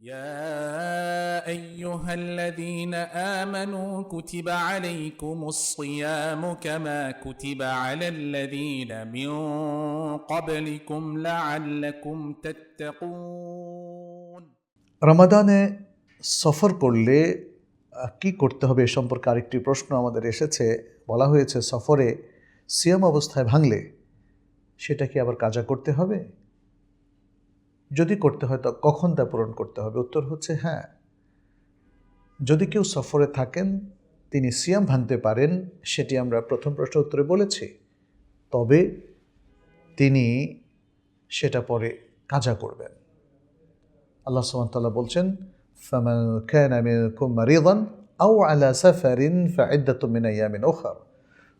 يا ايها الذين امنوا كتب عليكم الصيام كما كتب على الذين من قبلكم لعلكم تتقون রমাদানে সফর করলে আহ, কি করতে হবে এ সম্পর্কে আরেকটি প্রশ্ন আমাদের এসেছে বলা হয়েছে সফরে সিয়াম অবস্থায় ভাঙলে সেটা কি আবার কাজা করতে হবে যদি করতে হয় তো কখন তা পূরণ করতে হবে? উত্তর হচ্ছে হ্যাঁ। যদি কেউ সফরে থাকেন, তিনি সিয়াম ভাঙতে পারেন, সেটি আমরা প্রথম প্রশ্ন উত্তরে বলেছি। তবে তিনি সেটা পরে কাজা করবেন। আল্লাহ সুবহানাহু বলছেন, ফামান কানা মিনকুম মারিদান আও আলা সাফারিন ফাইদ্দাতুম মিন আইয়ামিন উখর।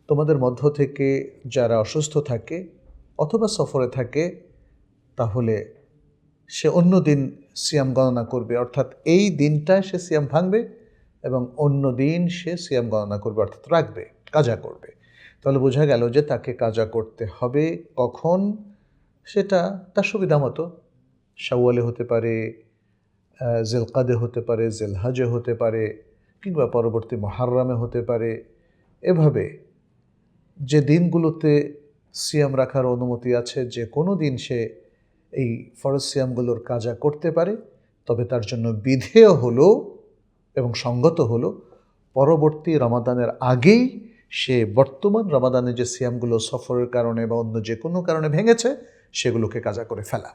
তোমাদের মধ্য থেকে যারা অসুস্থ থাকে অথবা সফরে থাকে, তাহলে সে অন্য দিন সিয়াম গণনা করবে, অর্থাৎ এই দিনটায় সে সিয়াম ভাঙবে এবং অন্য দিন সে সিয়াম গণনা করবে, অর্থাৎ রাখবে, কাজা করবে। তাহলে বোঝা গেল যে তাকে কাজা করতে হবে কখন? সেটা তার সুবিধা মতো। শাওয়ালে হতে পারে জেলকাদে হতে পারে, জেলহাজে হতে পারে, কিংবা পরবর্তী মহারমে হতে পারে। এভাবে যে দিনগুলোতে সিয়াম রাখার অনুমতি আছে, যে কোনো দিন সে এই ফরসিয়ামগুলোর কাজা করতে পারে, তবে তার জন্য বিধেয় হলো এবং সঙ্গত হলো পরবর্তী রমাদানের আগেই সে বর্তমান রমাদানে যে সিয়ামগুলো সফরের কারণে বা অন্য যে কোনো কারণে ভেঙেছে, সেগুলোকে কাজা করে ফেলা।